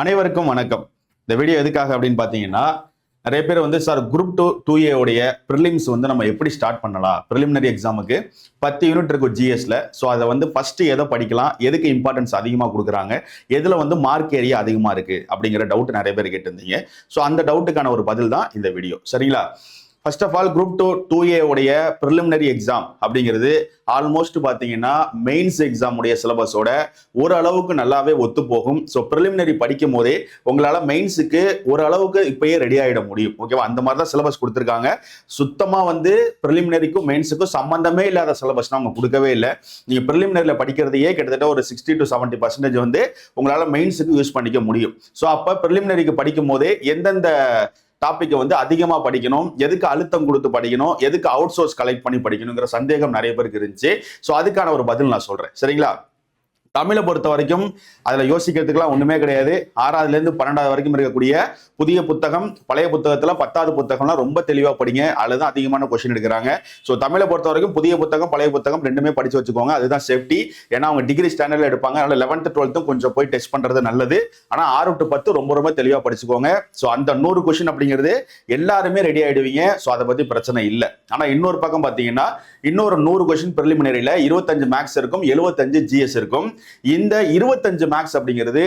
அனைவருக்கும் வணக்கம். இந்த வீடியோ எதுக்காக அப்படின்னு பார்த்தீங்கன்னா நிறைய பேர் வந்து சார் குரூப் டூ டூ ஏவுடைய ப்ரிலிம்ஸ் வந்து நம்ம எப்படி ஸ்டார்ட் பண்ணலாம்? ப்ரிலிமினரி எக்ஸாமுக்கு பத்து யூனிட் இருக்கும் ஜிஎஸ்ல ஸோ அதை வந்து ஃபர்ஸ்ட் எதை படிக்கலாம். எதுக்கு இம்பார்ட்டன்ஸ் அதிகமாக கொடுக்குறாங்க? எதில் வந்து மார்க் ஏரியா அதிகமாக இருக்கு? அப்படிங்கிற டவுட் நிறைய பேர் கேட்டிருந்தீங்க. ஸோ அந்த டவுட்டுக்கான ஒரு பதில் தான் இந்த வீடியோ சரிங்களா? First of all group two two A உடைய ப்ரிலிமினரி எக்ஸாம் அப்படிங்கிறது ஆல்மோஸ்ட் பார்த்தீங்கன்னா மெயின்ஸ் எக்ஸாம் உடைய சிலபஸோட ஓரளவுக்கு நல்லாவே ஒத்து போகும் ஸோ ப்ரிலிமினரி படிக்கும் போதே உங்களால் மெயின்ஸுக்கு ஓரளவுக்கு இப்பயே ரெடி ஆகிட முடியும். ஓகேவா அந்த மாதிரி தான் சிலபஸ் கொடுத்துருக்காங்க. சுத்தமாக வந்து ப்ரிலிமினரிக்கும் மெயின்ஸுக்கும் சம்மந்தமே இல்லாத சிலபஸ்னா அவங்க கொடுக்கவே இல்லை. நீங்கள் ப்ரிலிமினரியில் படிக்கிறதையே கிட்டத்தட்ட ஒரு சிக்ஸ்டி டு செவன்ட்டி பர்சன்டேஜ் வந்து உங்களால் மெயின்ஸுக்கு யூஸ் பண்ணிக்க முடியும். ஸோ அப்போ ப்ரிலிமினரிக்கு படிக்கும் போதே எந்தெந்த டாப்பிக்கை வந்து அதிகமாக படிக்கணும். எதுக்கு அழுத்தம் கொடுத்து படிக்கணும்? எதுக்கு அவுட் சோர்ஸ் கலெக்ட் பண்ணி படிக்கணுங்கிற சந்தேகம் நிறைய பேருக்கு இருந்துச்சு. ஸோ அதுக்கான ஒரு பதில் நான் சொல்கிறேன் சரிங்களா? தமிழை பொறுத்த வரைக்கும் அதில் யோசிக்கிறதுக்கெல்லாம் ஒன்றுமே கிடையாது. ஆறாவதுலேருந்து பன்னெண்டாவது வரைக்கும் இருக்கக்கூடிய புதிய புத்தகம் பழைய புத்தகத்தில் பத்தாவது புத்தகம்லாம் ரொம்ப தெளிவாக படிங்க. அதில் தான் அதிகமான கொஷின் எடுக்கிறாங்க. ஸோ தமிழை பொறுத்த வரைக்கும் புதிய புத்தகம் பழைய புத்தகம் ரெண்டுமே படித்து வச்சுக்கோங்க. அதுதான் சேஃப்டி ஏன்னா அவங்க டிகிரி ஸ்டாண்டர்டில் எடுப்பாங்க. அதனால் லெவன்த்து டுவெல்த்தும் கொஞ்சம் போய் டெஸ்ட் பண்ணுறது நல்லது. ஆனால் ஆறு டு பத்து ரொம்ப ரொம்ப தெளிவாக படிச்சுக்கோங்க. ஸோ அந்த நூறு கொஷின் அப்படிங்கிறது எல்லாருமே ரெடி ஆகிடுவீங்க ஸோ அதை பற்றி பிரச்சனை இல்லை. ஆனால் இன்னொரு பக்கம் பார்த்தீங்கன்னா இன்னொரு நூறு கொஷின் பிரிலிமினரியில் இருபத்தஞ்சு மேக்ஸ் இருக்கும் எழுபத்தஞ்சு ஜிஎஸ் இருக்கும். இந்த இருபத்தஞ்சு மேக்ஸ் அப்படிங்கிறது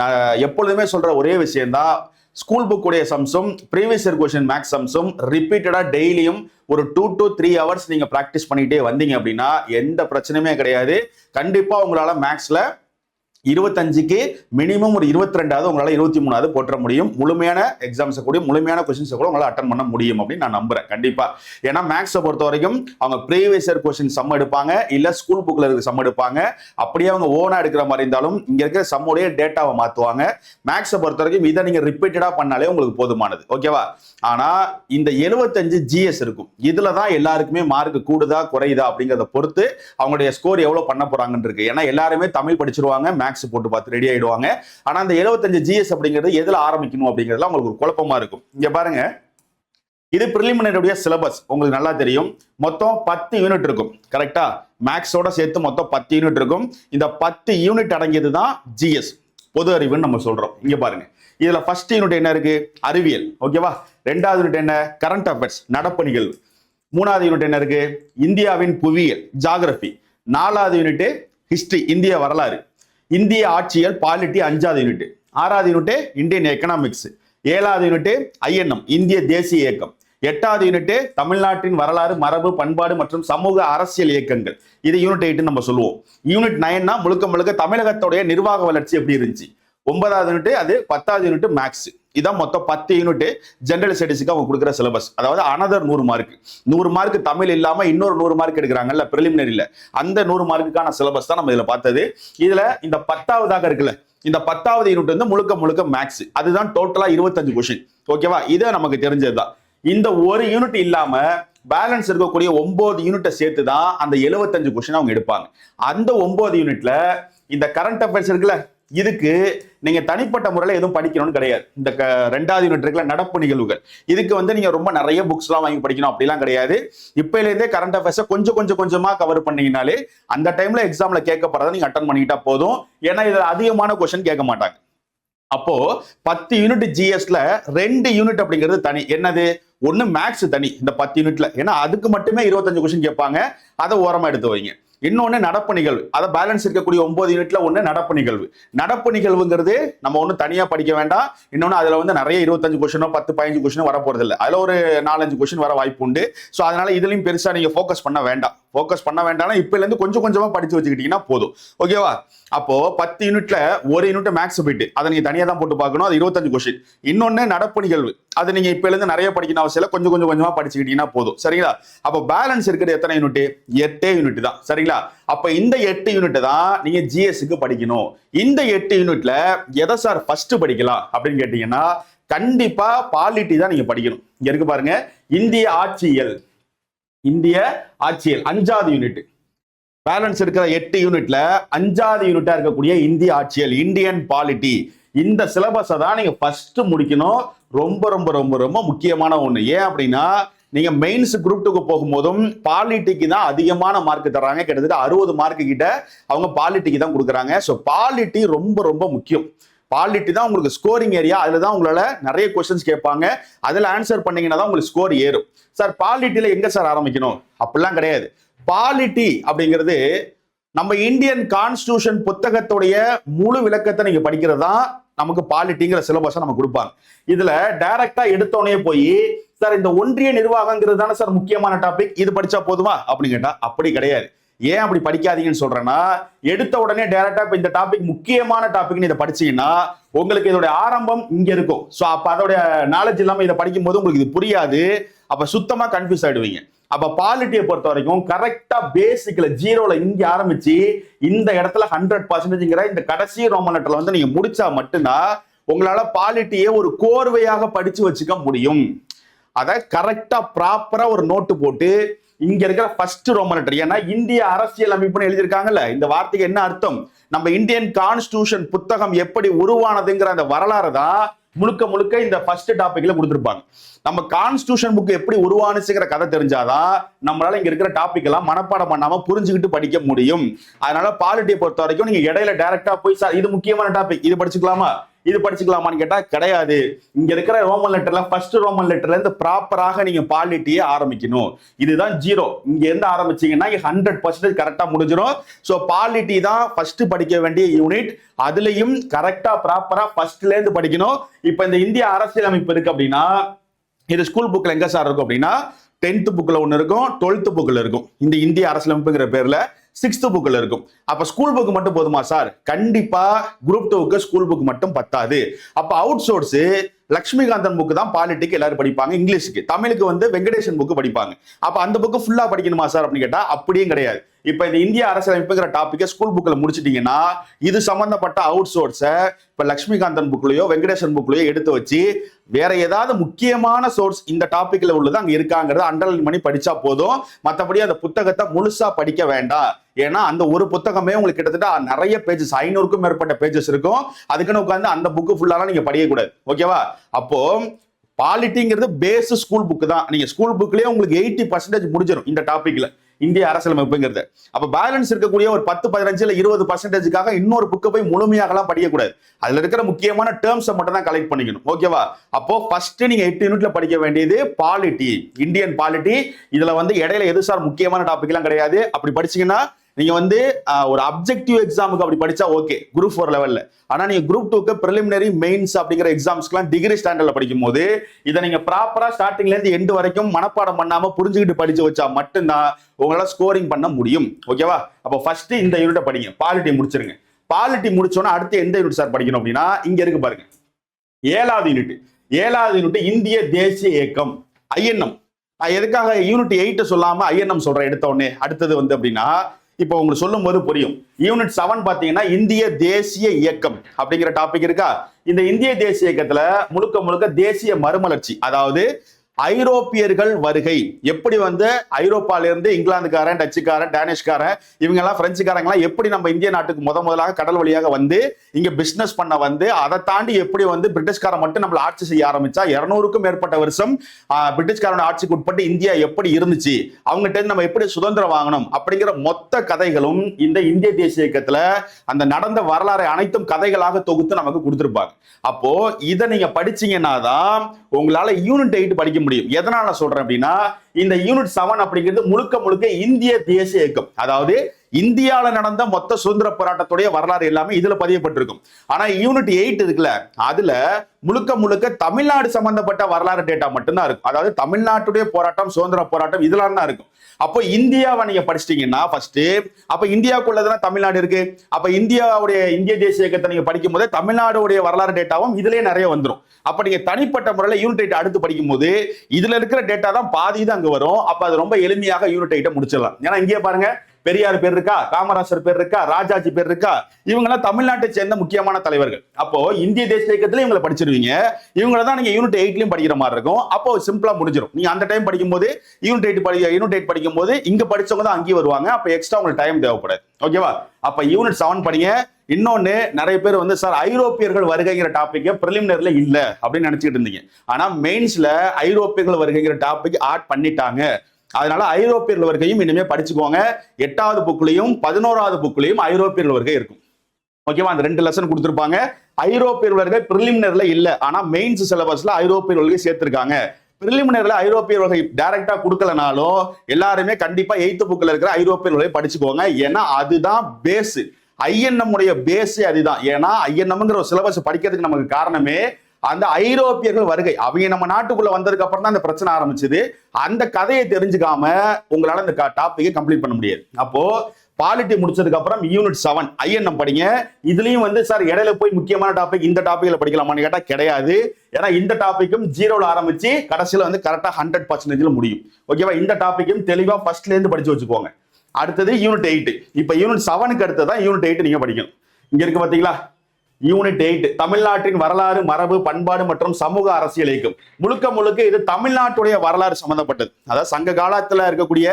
நான் எப்பொழுதுமே சொல்கிற ஒரே விஷயம்தான் ஸ்கூல் புக் உடைய சம்ஸும் ப்ரீவியஸ் இயர் கொஷின் மேக்ஸ் சம்ஸும் ரிப்பீட்டடாக டெய்லியும் ஒரு டூ டு த்ரீ ஹவர்ஸ் நீங்கள் ப்ராக்டிஸ் பண்ணிகிட்டே வந்தீங்க அப்படின்னா எந்த பிரச்சனையுமே கிடையாது. கண்டிப்பாக உங்களால் மேக்ஸில் இருபத்தஞ்சுக்கு மினிமம் ஒரு இருபத்தி ரெண்டாவது உங்களால் இருபத்தி மூணாவது போட்ட முடியும். முழுமையான எக்ஸாம்ஸை கூட முழுமையான கொஸ்டின்ஸை கூட உங்களால் அட்டன் பண்ண முடியும் அப்படின்னு நான் நம்புறேன். கண்டிப்பா. ஏன்னா மேக்ஸை பொறுத்த வரைக்கும் அவங்க ப்ரீவியஸ் இயர் கொஸ்டின் சம் எடுப்பாங்க. இல்லை ஸ்கூல் புக்கில் இருக்க சம் எடுப்பாங்க. அப்படியே அவங்க ஓனாக எடுக்கிற மாதிரி இருந்தாலும் இங்கே இருக்கிற சம்முடைய டேட்டாவை மாற்றுவாங்க மேக்ஸை பொறுத்த வரைக்கும் இதை நீங்கள் ரிப்பீட்டடாக பண்ணாலே உங்களுக்கு போதுமானது. ஓகேவா ஆனால் இந்த எழுபத்தஞ்சு ஜிஎஸ் இருக்கும். இதில் தான் எல்லாருக்குமே மார்க் கூடுதா குறையுதா அப்படிங்கிறத பொறுத்து அவங்களுடைய ஸ்கோர் எவ்வளோ பண்ண போகிறாங்கன்னு இருக்கு. ஏன்னா எல்லாருமே தமிழ் படிச்சிருவாங்க மேக்ஸ் போட்டு பார்த்து ரெடி ஆயிடுவாங்க. ஆனால் அந்த எழுபத்தஞ்சு ஜிஎஸ் அப்படிங்கிறது எதில் ஆரம்பிக்கணும் அப்படிங்கிறதுலாம் உங்களுக்கு ஒரு குழப்பமா இருக்கும். இங்கே பாருங்க. இது ப்ரிலிமினரியுடைய சிலபஸ் உங்களுக்கு நல்லா தெரியும். மொத்தம் பத்து யூனிட் இருக்கும். கரெக்டா மேக்ஸோட சேர்த்து மொத்தம் பத்து யூனிட் இருக்கும். இந்த பத்து யூனிட் அடங்கியது தான் ஜிஎஸ் பொது அறிவுன்னு நம்ம சொல்றோம். இங்க பாருங்க. இதுல ஃபர்ஸ்ட் யூனிட் என்ன இருக்கு? அறிவியல். ஓகேவா ரெண்டாவது யூனிட் என்ன? கரண்ட் அஃபேர்ஸ் நடப்பு நிகழ்வு மூணாவது யூனிட் என்ன இருக்கு? இந்தியாவின் புவியியல் ஜாகிரபி நாலாவது யூனிட் ஹிஸ்டரி இந்திய வரலாறு. இந்திய ஆட்சியல் பாலிட்டி அஞ்சாவது யூனிட் ஆறாவது யூனிட்டு இந்தியன் எக்கனாமிக்ஸ் ஏழாவது யூனிட்டு ஐஎன்எம் இந்திய தேசிய இயக்கம். எட்டாவது யூனிட்டு தமிழ்நாட்டின் வரலாறு மரபு பண்பாடு மற்றும் சமூக அரசியல் இயக்கங்கள். இது யூனிட் எயிட் நம்ம சொல்லுவோம். யூனிட் நைன்னா முழுக்க முழுக்க தமிழகத்துடைய நிர்வாக வளர்ச்சி எப்படி இருந்துச்சு? ஒன்பதாவது யூனிட் அது பத்தாவது யூனிட் மேக்ஸ் இதான் மொத்தம் பத்து யூனிட் ஜென்ரல் ஸ்டடிஸ்க்கு அவங்க கொடுக்குற சிலபஸ் அதாவது அனதர் நூறு மார்க் நூறு மார்க் தமிழ் இல்லாமல் இன்னொரு நூறு மார்க் எடுக்கிறாங்கல்ல பிரிலிமினரியில அந்த நூறு மார்க்குக்கான சிலபஸ் தான் நம்ம இதில் பார்த்தது. இதில் இந்த பத்தாவதாக இருக்குல்ல இந்த பத்தாவது யூனிட் வந்து முழுக்க முழுக்க மேக்ஸ் அதுதான் டோட்டலாக இருபத்தஞ்சு கொஷின் ஓகேவா இதை நமக்கு தெரிஞ்சது தான் இந்த ஒரு யூனிட் இல்லாமல் பேலன்ஸ் இருக்கக்கூடிய ஒன்பது யூனிட்டை சேர்த்து தான் அந்த எழுபத்தஞ்சு கொஷின் அவங்க எடுப்பாங்க. அந்த ஒன்பது யூனிட்ல இந்த கரண்ட் அஃபேர்ஸ் இருக்குல்ல இதுக்கு நீங்க தனிப்பட்ட முறையில் எதுவும் படிக்கணும்னு கிடையாது. இந்த க- ரெண்டாவது யூனிட் இருக்குல்ல நடப்பு நிகழ்வுகள். இதுக்கு வந்து நீங்க ரொம்ப நிறைய புக்ஸ்லாம் வாங்கி படிக்கணும். அப்படிலாம் கிடையாது. இப்பையிலேருந்தே கரண்ட் அஃபேர்ஸை கொஞ்சம் கொஞ்சம் கொஞ்சமா கவர் பண்ணீங்கனாலே அந்த டைம்ல எக்ஸாம்ல கேட்கப்படுறத நீங்க அட்டன் பண்ணிக்கிட்டா போதும். ஏன்னா இதுல அதிகமான கொஸ்டின் கேட்க மாட்டாங்க. அப்போ பத்து யூனிட் ஜிஎஸ்ல ரெண்டு யூனிட் அப்படிங்கிறது தனி. என்னது? ஒன்னு மேக்ஸ் தனி இந்த பத்து யூனிட்ல ஏன்னா அதுக்கு மட்டுமே இருபத்தஞ்சு கொஸ்டின் கேட்பாங்க. அதை ஓரமா எடுத்து வைங்க. இன்னொன்று நடப்பு நிகழ்வு அதை பேலன்ஸ் இருக்கக்கூடிய ஒன்பது யூனிட்ல ஒன்று நடப்பு நிகழ்வு நடப்பு நிகழ்வுங்கிறது நம்ம ஒன்றும் தனியாக படிக்க வேண்டாம். இன்னொன்று அதில் வந்து நிறைய இருபத்தஞ்சு கொஸ்டினோ பத்து பதினஞ்சு கொஷினோ வர போகிறது இல்லை அதில் ஒரு நாலஞ்சு கொஷின் வர வாய்ப்பு உண்டு. ஸோ அதனால இதுலையும் பெருசாக நீங்கள் ஃபோக்கஸ் பண்ண வேண்டாம். ஃபோக்கஸ் பண்ண வேண்டாம் இப்போலேருந்து கொஞ்சம் கொஞ்சமாக படித்து வச்சுக்கிட்டீங்கன்னா போதும். ஓகேவா அப்போது பத்து யூனிட்டில் ஒரு யூனிட் மேக்ஸ் போயிட்டு அதை நீங்கள் தனியாக தான் போட்டு பார்க்கணும். அது இருபத்தஞ்சு கொஸ்டின் இன்னொன்று நடப்பு நிகழ்வு அது நீங்கள் இப்போலேருந்து நிறைய படிக்கணும் அவசியம் இல்லை. கொஞ்சம் கொஞ்சம் கொஞ்சமாக படிச்சுக்கிட்டீங்கன்னா போதும். சரிங்களா? அப்போ பேலன்ஸ் இருக்கிறது எத்தனை யூனிட் எட்டே யூனிட் தான். சரிங்களா? அப்போ இந்த எட்டு யூனிட் தான் நீங்கள் ஜிஎஸ்க்கு படிக்கணும். இந்த எட்டு யூனிட்ல எதை சார் ஃபஸ்ட்டு படிக்கலாம் அப்படின்னு கேட்டிங்கன்னா கண்டிப்பாக பாலிட்டி தான் நீங்கள் படிக்கணும். இங்கே இருக்கு பாருங்க. இந்திய ஆட்சியல் இந்திய ஆட்சியல் அஞ்சாவது யூனிட் பேலன்ஸ் இருக்கிற எட்டு யூனிட்ல அஞ்சாவது யூனிட்டா இருக்கக்கூடிய இந்திய ஆட்சியல் இந்தியன் பாலிட்டி இந்த சிலபஸை தான் நீங்க ஃபர்ஸ்ட் முடிக்கணும். ரொம்ப ரொம்ப ரொம்ப ரொம்ப முக்கியமான ஒண்ணு. ஏன் அப்படின்னா நீங்க மெயின்ஸ் குரூப் டூக்கு போகும்போதும் பாலிட்டிக்கு தான் அதிகமான மார்க் தர்றாங்க. கிட்டத்தட்ட அறுபது மார்க்கு கிட்ட அவங்க பாலிட்டிக்கு தான் கொடுக்குறாங்க. ஸோ பாலிட்டி ரொம்ப ரொம்ப முக்கியம். பாலிட்டி தான் உங்களுக்கு ஸ்கோரிங் ஏரியா அதில் தான் உங்களால் நிறைய கொஸ்டின்ஸ் கேட்பாங்க. அதில் ஆன்சர் பண்ணீங்கன்னா தான் உங்களுக்கு ஸ்கோர் ஏறும். சார் பாலிட்டியில் எங்கே சார் ஆரம்பிக்கணும்? அப்படிலாம் கிடையாது. பாலிட்டி அப்படிங்கிறது நம்ம இந்தியன் கான்ஸ்டியூஷன் புத்தகத்துடைய முழு விளக்கத்தை நீங்கள் படிக்கிறது தான் நமக்கு பாலிட்டிங்கிற சிலபஸை நம்ம கொடுப்பாங்க. இதுல டைரக்டா எடுத்தோடனே போய் சார் இந்த ஒன்றிய நிர்வாகங்கிறது தானே சார் முக்கியமான டாபிக் இது படிச்சா போதுமா? அப்படின்னு கேட்டா அப்படி கிடையாது. ஏன் அப்படி படிக்காதீங்கன்னு சொல்றேன்னா எடுத்த உடனே டேரக்டா இப்ப இந்த டாபிக் முக்கியமான டாபிக்னு இதை படிச்சீங்கன்னா உங்களுக்கு இதோட ஆரம்பம் இங்க இருக்கும். ஸோ அப்ப அதோட நாலேஜ் இல்லாம இதை படிக்கும் போது உங்களுக்கு இது புரியாது. அப்ப சுத்தமா கன்ஃபியூஸ் ஆயிடுவீங்க. அப்ப பாலிட்டியை பொறுத்த வரைக்கும் கரெக்டா பேசிக்ல ஜீரோல இங்க ஆரம்பிச்சு இந்த இடத்துல ஹண்ட்ரட் பர்சன்டேஜ்ங்கிற இந்த கடைசி ரோமன் லெட்டர்ல வந்து நீங்க முடிச்சா மட்டும்தான் உங்களால பாலிட்டியை ஒரு கோர்வையாக படிச்சு வச்சுக்க முடியும். அதை கரெக்டா ப்ராப்பரா ஒரு நோட்டு போட்டு இங்க இருக்கிற ஃபர்ஸ்ட் ரோமன் லெட்டர் ஏன்னா இந்திய அரசியல் அமைப்புன்னு எழுதியிருக்காங்கல்ல இந்த வார்த்தைக்கு என்ன அர்த்தம்? நம்ம இந்தியன் கான்ஸ்டியூஷன் புத்தகம் எப்படி உருவானதுங்கிற அந்த வரலாறு தான் முழுக்க முழுக்க இந்த ஃபர்ஸ்ட் டாபிக்ல கொடுத்துருப்பாங்க. நம்ம கான்ஸ்டியூஷன் புக் எப்படி உருவானுச்சுங்கிற கதை தெரிஞ்சாதான் நம்மளால இங்க இருக்கிற டாபிக் எல்லாம் மனப்பாடம் பண்ணாம புரிஞ்சுக்கிட்டு படிக்க முடியும். அதனால பாலிட்டியை பொறுத்த வரைக்கும் நீங்க இடையில டைரக்டா போய் சார் இது முக்கியமான டாபிக் இது படிச்சுக்கலாமா? இது படிச்சுக்கலாமான்னு கேட்டா கிடையாது. இங்க இருக்கிற ரோமன் லெட்டர்ல ஃபர்ஸ்ட் ரோமன் லெட்டர்ல இருந்து ப்ராப்பராக நீங்க பாலிட்டியை ஆரம்பிக்கணும். இதுதான் ஜீரோ இங்க இருந்து ஆரம்பிச்சீங்கன்னா ஹண்ட்ரட் பர்சன்டேஜ் கரெக்டா முடிஞ்சிடும் ஸோ பாலிட்டி தான் ஃபர்ஸ்ட் படிக்க வேண்டிய யூனிட் அதுலயும் கரெக்டா ப்ராப்பரா ஃபர்ஸ்ட்ல இருந்து படிக்கணும். இப்ப இந்த இந்திய அரசியலமைப்பு இருக்கு அப்படின்னா இது ஸ்கூல் புக்ல எங்க சார் இருக்கும் அப்படின்னா டென்த் புக்ல ஒன்று இருக்கும் டுவெல்த் புக்ல இருக்கும். இந்த இந்திய அரசியலமைப்புங்கிற பேர்ல சிக்ஸ்த் புக்கில் இருக்கும். அப்போ ஸ்கூல் புக் மட்டும் போதுமா சார் கண்டிப்பாக குரூப் டூக்கு ஸ்கூல் புக் மட்டும் பத்தாது. அப்போ அவுட் சோர்ஸு லக்ஷ்மிகாந்தன் புக்கு தான் பாலிட்டிக்கு எல்லாரும் படிப்பாங்க இங்கிலீஷுக்கு தமிழுக்கு வந்து வெங்கடேசன் புக்கு படிப்பாங்க. அப்போ அந்த புக்கு ஃபுல்லாக படிக்கணுமா சார் அப்படின்னு கேட்டால் அப்படியும் கிடையாது. இப்ப இந்த இந்திய அரசியலமைப்புங்கிற டாபிக்கை ஸ்கூல் புக்ல முடிச்சிட்டீங்கன்னா இது சம்பந்தப்பட்ட அவுட் சோர்ஸை இப்ப லக்ஷ்மிகாந்தன் புக்லயோ வெங்கடேசன் புக்லயோ எடுத்து வச்சு வேற ஏதாவது முக்கியமான சோர்ஸ் இந்த டாபிக்ல உள்ளது அங்க இருக்காங்கிறத அண்டர்லைன் பண்ணி படிச்சா போதும். மற்றபடி அந்த புத்தகத்தை முழுசா படிக்க வேண்டாம். ஏன்னா அந்த ஒரு புத்தகமே உங்களுக்கு கிட்டத்தட்ட நிறைய பேஜஸ் ஐநூறுக்கும் மேற்பட்ட பேஜஸ் இருக்கும். அதுக்குன்னு உட்காந்து அந்த புக்கு ஃபுல்லாலாம் நீங்க படிக்கக்கூடாது ஓகேவா அப்போ பாலிட்டிங்கிறது பேஸ் ஸ்கூல் புக் தான். நீங்க ஸ்கூல் புக்லயே உங்களுக்கு எயிட்டி பர்சன்டேஜ் முடிஞ்சிடும் இந்த டாபிக்ல இந்திய அரசியலமைப்புங்கிறது. அப்ப பேலன்ஸ் இருக்கக்கூடிய ஒரு பத்து பதினஞ்சு இல்ல இருபது பர்சன்டேஜுக்காக இன்னொரு புக்கை போய் முழுமையாகலாம் படிக்கக்கூடாது. அதுல இருக்கிற முக்கியமான டேர்ம்ஸை மட்டும் தான் கலெக்ட் பண்ணிக்கணும். ஓகேவா அப்போ ஃபர்ஸ்ட் நீங்க எட்டு யூனிட்ல படிக்க வேண்டியது பாலிட்டி இந்தியன் பாலிட்டி இதுல வந்து இடையில எது சார் முக்கியமான டாபிக் எல்லாம் கிடையாது. அப்படி படிச்சீங்கன்னா நீங்க வந்து ஒரு அப்ஜெக்டிவ் எக்ஸாமுக்கு அப்படி படிச்சா ஓகே குரூப் ஃபோர் லெவல்ல ஆனா நீங்க குரூப் டூக்கு ப்ரிலிமினரி மெயின்ஸ் அப்படிங்கிற எக்ஸாம்ஸ்க்குலாம் டிகிரி ஸ்டாண்டர்ட்ல படிக்கும் போது இதை நீங்க ப்ராப்பரா ஸ்டார்டிங்ல இருந்து எண்டு வரைக்கும் மனப்பாடம் பண்ணாம புரிஞ்சுக்கிட்டு படிச்சு வச்சா மட்டும்தான் உங்களால ஸ்கோரிங் பண்ண முடியும். ஓகேவா அப்போ ஃபர்ஸ்ட் இந்த யூனிட்டை படிங்க. பாலிட்டி முடிச்சிருங்க. பாலிட்டி முடிச்சோன்னா அடுத்து எந்த யூனிட் சார் படிக்கணும் அப்படின்னா இங்க இருக்கு பாருங்க. ஏழாவது யூனிட் ஏழாவது யூனிட் இந்திய தேசிய இயக்கம். ஐஎன்எம் எதுக்காக யூனிட் எயிட்ட சொல்லாம ஐஎன்எம் சொல்றேன் எடுத்த உடனே? அடுத்தது வந்து அப்படின்னா இப்போ உங்களுக்கு சொல்லும் போது புரியும். யூனிட் செவன் பாத்தீங்கன்னா இந்திய தேசிய இயக்கம் அப்படிங்கிற டாபிக் இருக்கா? இந்த இந்திய தேசிய இயக்கத்துல முழுக்க முழுக்க தேசிய மறுமலர்ச்சி அதாவது ஐரோப்பியர்கள் வருகை. எப்படி வந்து ஐரோப்பால இருந்து இங்கிலாந்துக்காரன் டச்சுக்காரன் டேனிஷ்காரன் இவங்க எல்லாம் பிரெஞ்சுக்காரங்க எல்லாம் எப்படி நம்ம இந்திய நாட்டுக்கு முத முதலாக கடல் வழியாக வந்து இங்க பிசினஸ் பண்ண வந்து அதை தாண்டி எப்படி வந்து பிரிட்டிஷ்காரன் மட்டும் நம்மள ஆட்சி செய்ய ஆரம்பிச்சா இருநூறுக்கும் மேற்பட்ட வருஷம் பிரிட்டிஷ்காரனோட ஆட்சிக்கு உட்பட்டு இந்தியா எப்படி இருந்துச்சு அவங்ககிட்ட இருந்து நம்ம எப்படி சுதந்திரம் வாங்கணும் அப்படிங்கிற மொத்த கதைகளும் இந்த இந்திய தேசிய இயக்கத்துல அந்த நடந்த வரலாறை அனைத்தும் கதைகளாக தொகுத்து நமக்கு கொடுத்துருப்பாங்க. அப்போ இதை நீங்க படிச்சீங்கன்னா தான் உங்களால யூனிட் எயிட் படிக்க முடியும். எதனால சொல்றேன் அப்படின்னா இந்த யூனிட் செவன் அப்படிங்கிறது முழுக்க முழுக்க இந்திய தேசிய இயக்கம். அதாவது இந்தியாவில் நடந்த மொத்த சுதந்திர போராட்டத்துடைய வரலாறு எல்லாமே இதுல பதியப்பட்டிருக்கும். ஆனா யூனிட் எயிட் இருக்குல்ல அதுல முழுக்க முழுக்க தமிழ்நாடு சம்பந்தப்பட்ட வரலாறு டேட்டா மட்டும்தான் இருக்கும். அதாவது தமிழ்நாட்டுடைய போராட்டம் சுதந்திர போராட்டம் இதெல்லாம் தான் இருக்கும். அப்போ இந்தியாவை நீங்க படிச்சிட்டீங்கன்னா ஃபர்ஸ்ட் அப்ப இந்தியாவுக்குள்ளதான் தமிழ்நாடு இருக்கு? அப்ப இந்தியாவுடைய இந்திய தேசிய இயக்கத்தை நீங்க படிக்கும் போதே தமிழ்நாடுடைய வரலாறு டேட்டாவும் இதுலயே நிறைய வந்துடும் அப்ப நீங்க தனிப்பட்ட முறையில் யூனிட் எயிட் அடுத்து படிக்கும் போது இதுல இருக்கிற டேட்டா தான் பாதி தான் அங்க வரும். அப்ப அது ரொம்ப எளிமையாக யூனிட் எயிட்டை முடிச்சிடலாம். ஏன்னா இங்கே பாருங்க பெரியார் பேர் இருக்கா? காமராசர் பேர் இருக்கா? ராஜாஜி பேர் இருக்கா? இவங்கெல்லாம் தமிழ்நாட்டை சேர்ந்த முக்கியமான தலைவர்கள். அப்போ இந்திய தேசிய இயக்கத்துல இவங்களை படிச்சிருவீங்க. இவங்கள தான் நீங்க யூனிட் எயிட்லயும் படிக்கிற மாதிரி இருக்கும். அப்போ சிம்பிளா முடிஞ்சிடும் நீங்க அந்த டைம் படிக்கும் போது யூனிட் எயிட் படி யூனிட் எயிட் படிக்கும் போது இங்க படிச்சவங்க தான் அங்கேயே வருவாங்க. அப்ப எக்ஸ்ட்ரா உங்களுக்கு டைம் தேவைப்படாது. ஓகேவா அப்ப யூனிட் செவன் படிங்க. இன்னொன்னு நிறைய பேர் வந்து சார் ஐரோப்பியர்கள் வருகைங்கிற டாபிக் பிரிலிமினரில இல்ல. அப்படின்னு நினச்சிக்கிட்டு இருந்தீங்க. ஆனா மெயின்ஸ்ல ஐரோப்பியர்கள் வருகைங்கிற டாபிக் ஆட் பண்ணிட்டாங்க. அதனால ஐரோப்பியர்கள் வருகையும் இனிமே படிச்சுக்கோங்க. எட்டாவது புக்லையும் பதினோராவது புக்லையும் ஐரோப்பியர்கள் வருகை இருக்கும். ஓகேவா? அந்த ரெண்டு லெசன் கொடுத்துருப்பாங்க. ஐரோப்பியர்கள் பிரிலிமினர்ல இல்ல. ஆனா மெயின்ஸ் சிலபஸ்ல ஐரோப்பியர்கள் சேர்த்திருக்காங்க. பிரிலிமினர்ல ஐரோப்பிய வகை டைரக்டா கொடுக்கலனாலும் எல்லாருமே கண்டிப்பா எய்த் புக்ல இருக்கிற ஐரோப்பிய வகை படிச்சுக்கோங்க. ஏன்னா அதுதான் பேஸ் ஐஎன்எம் உடைய பேஸே அதுதான். ஏன்னா ஐஎன்எம்ங்கிற ஒரு சிலபஸ் படிக்கிறதுக்கு நமக்கு காரணமே அந்த ஐரோப்பியர்கள் வருகை. அவங்க நம்ம நாட்டுக்குள்ள வந்ததுக்கு அப்புறம் தான் இந்த பிரச்சனை ஆரம்பிச்சது. அந்த கதையை தெரிஞ்சுக்காம உங்களால இந்த டாபிக்கை கம்ப்ளீட் பண்ண முடியாது. அப்போ பாலிட்டி முடிச்சதுக்கு அப்புறம் யூனிட் செவன் ஐஎன்எம் படிங்க. இதுலயும் வந்து சார் இடையில போய் முக்கியமான டாபிக் இந்த டாபிக்ல படிக்கலாமான்னு கேட்டா கிடையாது. ஏன்னா இந்த டாபிக்கும் ஜீரோல ஆரம்பிச்சு கடைசியில வந்து கரெக்டா ஹண்ட்ரட் பர்சன்டேஜ்ல முடியும். ஓகேவா இந்த டாபிக்கும் தெளிவா ஃபர்ஸ்ட்ல இருந்து படிச்சு வச்சுக்கோங்க. அடுத்தது யூனிட் எயிட் இப்ப யூனிட் செவனுக்கு அடுத்ததான் யூனிட் எயிட் நீங்க படிக்கணும். இங்க இருக்கு பாத்தீங்களா? யூனிட் எயிட் தமிழ்நாட்டின் வரலாறு மரபு பண்பாடு மற்றும் சமூக அரசியல் இயக்கம். முழுக்க முழுக்க இது தமிழ்நாட்டுடைய வரலாறு சம்பந்தப்பட்டது. அதாவது சங்க காலத்துல இருக்கக்கூடிய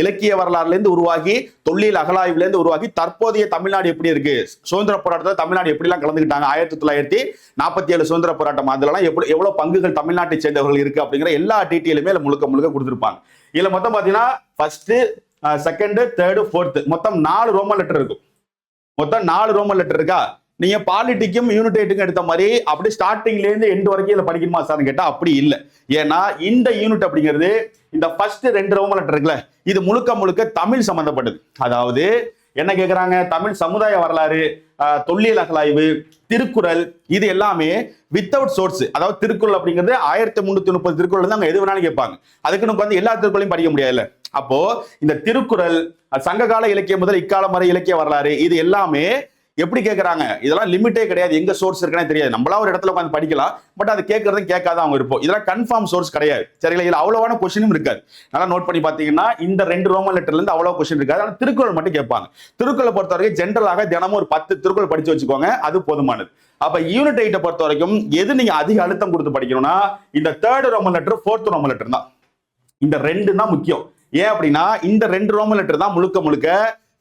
இலக்கிய வரலாறுலேருந்து உருவாகி தொல்லியல் அகலாய்வுல இருந்து உருவாகி தற்போதைய தமிழ்நாடு எப்படி இருக்கு? சுதந்திர போராட்டத்தில் தமிழ்நாடு எப்படி எல்லாம் கலந்துக்கிட்டாங்க ஆயிரத்தி தொள்ளாயிரத்தி நாற்பத்தி ஏழு சுதந்திர போராட்டம். அதெல்லாம் எப்படி எவ்வளவு பங்குகள் தமிழ்நாட்டை சேர்ந்தவர்கள் இருக்கு அப்படிங்கிற எல்லா டீட்டெயிலுமே இதுல முழுக்க முழுக்க கொடுத்துருப்பாங்க. இதுல மொத்தம் பாத்தீங்கன்னா ஃபர்ஸ்ட் செகண்ட் தேர்டு ஃபோர்த் மொத்தம் நாலு ரோமன் லெட்டர் இருக்கும். மொத்தம் நாலு ரோமன் லெட்டர் இருக்கா? நீங்க பாலிட்டிக்கும் யூனிடேட்டுக்கும் எடுத்த மாதிரி அப்படி ஸ்டார்டிங்ல இருந்து எண்டு வரைக்கும் இதுல படிக்கணுமா சார்னு கேட்டா அப்படி இல்ல. ஏன்னா இந்த யூனிட் அப்படிங்கிறது இந்த ஃபர்ஸ்ட் ரெண்டு ரோம லெட்டர் இருக்குல்ல இது முழுக்க முழுக்க தமிழ் சம்பந்தப்பட்டது. அதாவது என்ன கேக்குறாங்க? தமிழ் சமுதாய வரலாறு தொல்லியல் அகலாய்வு திருக்குறள் இது எல்லாமே வித்தவுட் சோர்ஸ் அதாவது திருக்குறள் அப்படிங்கிறது ஆயிரத்தி முன்னூத்தி முப்பது திருக்குறள் வந்து அவங்க எது வேணாலும் கேட்பாங்க. அதுக்கு நமக்கு வந்து எல்லா திருக்குறளையும் படிக்க முடியாதுல்ல. அப்போ இந்த திருக்குறள் சங்ககால இலக்கியம் முதல் இக்காலம் வரை இலக்கிய வரலாறு இது எல்லாமே எப்படி கேட்குறாங்க இதெல்லாம் லிமிட்டே கிடையாது. எங்க சோர்ஸ் இருக்குன்னே தெரியாது. நம்மளா ஒரு இடத்துல உட்காந்து படிக்கலாம். பட் அது கேட்கறதும் கேட்காத அவங்க இருப்போம். இதெல்லாம் கன்ஃபார்ம் சோர்ஸ் கிடையாது. சரிங்களா இதுல அவ்வளவான கொஸ்டினும் இருக்காது. நல்லா நோட் பண்ணி பாத்தீங்கன்னா இந்த ரெண்டு ரோமன் லெட்டர்ல இருந்து அவ்வளவு கொஸ்டின் இருக்காது. ஆனா திருக்குறள் மட்டும் கேட்பாங்க. திருக்குறளை பொறுத்த வரைக்கும் ஜென்ரலாக தினமும் ஒரு பத்து திருக்குறள் படிச்சு வச்சுக்கோங்க. அது போதுமானது. அப்ப யூனிட் எயிட்டை பொறுத்த வரைக்கும் எது நீங்க அதிக அழுத்தம் கொடுத்து படிக்கணும்னா இந்த third Roman letter fourth Roman letter தான். இந்த ரெண்டு தான் முக்கியம். ஏன் அப்படின்னா இந்த ரெண்டு ரோமன் லெட்டர் தான் முழுக்க முழுக்க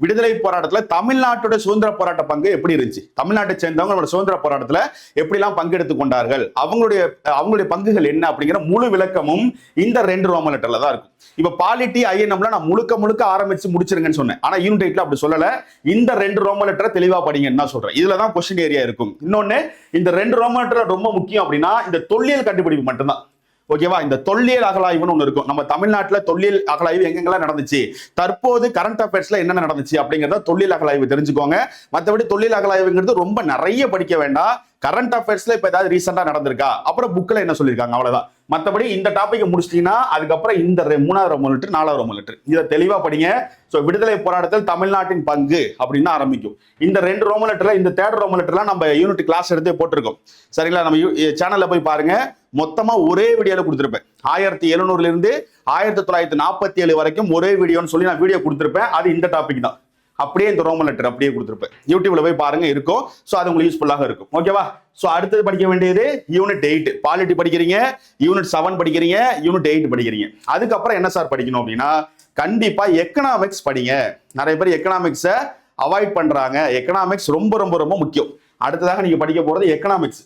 விடுதலை போராட்டத்துல தமிழ்நாட்டோட சுதந்திர போராட்ட பங்கு எப்படி இருந்துச்சு? தமிழ்நாட்டை சேர்ந்தவங்க நம்மளோட சுதந்திர போராட்டத்துல எப்படிலாம் பங்கெடுத்து கொண்டார்கள்? அவங்களுடைய அவங்களுடைய பங்குகள் என்ன அப்படிங்கிற முழு விளக்கமும் இந்த ரெண்டு ரோமன் லெட்டர்ல தான் இருக்கும். இப்ப பாலிட்டி ஐஎன்எம்ல நான் முழுக்க முழுக்க ஆரம்பிச்சு முடிச்சிருங்கன்னு சொன்னேன். ஆனா யூனிட் அப்படி சொல்லல. இந்த ரெண்டு ரோமன் லெட்டரை தெளிவா படிங்கன்னு நான் சொல்றேன். இதுல தான் கொஸ்டின் ஏரியா இருக்கும். இன்னொன்னு இந்த ரெண்டு ரோமன் லெட்டர் ரொம்ப முக்கியம் அப்படின்னா இந்த தொல்லியல் கண்டுபிடிப்பு மட்டும்தான். ஓகேவா இந்த தொல்லியல் அகலாய்வுன்னு ஒன்று இருக்கும். நம்ம தமிழ்நாட்டில் தொல்லியல் அகலாய்வு எங்கெங்கெல்லாம் நடந்துச்சு? தற்போது கரண்ட் அஃபேர்ஸ்ல என்னென்ன நடந்துச்சு அப்படிங்கிறத தொல்லியல் அகலாய்வு தெரிஞ்சுக்கோங்க. மற்றபடி தொல்லியல் அகலாய்வுங்கிறது ரொம்ப நிறைய படிக்க வேண்டாம். கரண்ட் அஃபேர்ஸ்ல இப்போ ஏதாவது ரீசெண்டா நடந்திருக்கா? அப்புறம் புக்கில் என்ன சொல்லியிருக்காங்க? அவ்வளவுதான். மற்றபடி இந்த டாப்பிக்கை முடிச்சிட்டீங்கன்னா அதுக்கப்புறம் இந்த ரெ- மூணாவது ரொம்ப லிட்டர் நாலாவது ரொம்ப லிட்டர் இதை தெளிவாக படிங்க. ஸோ விடுதலை போராட்டத்தில் தமிழ்நாட்டின் பங்கு அப்படின்னு ஆரம்பிக்கும். இந்த ரெண்டு ரோம லெட்டரில் இந்த தேர்ட் ரோம லெட்டர்லாம் நம்ம யூனிட் கிளாஸ் எடுத்தே போட்டிருக்கோம். சரிங்களா? நம்ம சேனலில் போய் பாருங்க. மொத்தமாக ஒரே வீடியோவில் கொடுத்துருப்பேன். ஆயிரத்தி எழுநூறுலேருந்து ஆயிரத்தி தொள்ளாயிரத்தி நாற்பத்தி ஏழு வரைக்கும் ஒரே வீடியோன்னு சொல்லி நான் வீடியோ கொடுத்துருப்பேன். அது இந்த டாபிக் தான். அப்படியே இந்த ரோமன் லெட்டர் அப்படியே கொடுத்துருப்பேன். யூடியூப்ல போய் பாருங்க இருக்கும். ஸோ அது உங்களுக்கு யூஸ்ஃபுல்லாக இருக்கும். ஓகேவா ஸோ அடுத்தது படிக்க வேண்டியது யூனிட் எயிட் பாலிட்டி படிக்கிறீங்க யூனிட் செவன் படிக்கிறீங்க யூனிட் எயிட் படிக்கிறீங்க. அதுக்கப்புறம் என்ன சார் படிக்கணும் அப்படின்னா கண்டிப்பா எக்கனாமிக்ஸ் படிங்க. நிறைய பேர் எக்கனாமிக்ஸை அவாய்ட் பண்றாங்க. எக்கனாமிக்ஸ் ரொம்ப ரொம்ப ரொம்ப முக்கியம். அடுத்ததாக நீங்க படிக்க போறது எக்கனாமிக்ஸ்